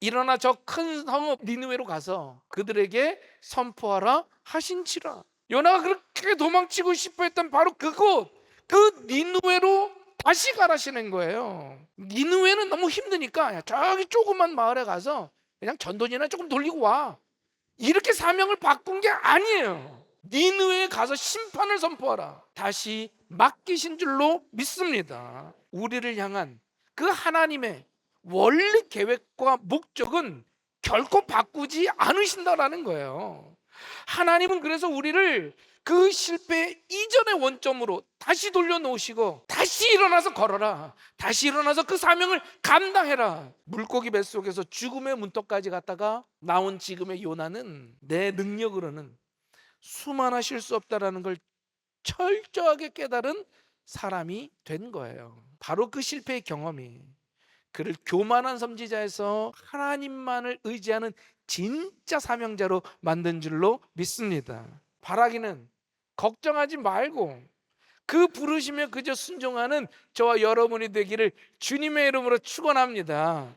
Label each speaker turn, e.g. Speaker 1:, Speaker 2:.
Speaker 1: 일어나 저 큰 성읍 니느웨로 가서 그들에게 선포하라 하신지라. 요나가 그렇게 도망치고 싶어 했던 바로 그곳 그 니느웨로 다시 가라시는 거예요. 니느웨는 너무 힘드니까 야, 저기 조그만 마을에 가서 그냥 전돈이나 조금 돌리고 와. 이렇게 사명을 바꾼 게 아니에요. 니느웨에 가서 심판을 선포하라. 다시 맡기신 줄로 믿습니다. 우리를 향한 그 하나님의 원래 계획과 목적은 결코 바꾸지 않으신다라는 거예요. 하나님은 그래서 우리를 그 실패 이전의 원점으로 다시 돌려놓으시고 다시 일어나서 걸어라. 다시 일어나서 그 사명을 감당해라. 물고기 뱃속에서 죽음의 문턱까지 갔다가 나온 지금의 요나는 내 능력으로는 수만하실 수 없다라는 걸 철저하게 깨달은 사람이 된 거예요. 바로 그 실패의 경험이 그를 교만한 섬지자에서 하나님만을 의지하는 진짜 사명자로 만든 줄로 믿습니다. 바라기는 걱정하지 말고 그 부르심에 그저 순종하는 저와 여러분이 되기를 주님의 이름으로 축원합니다.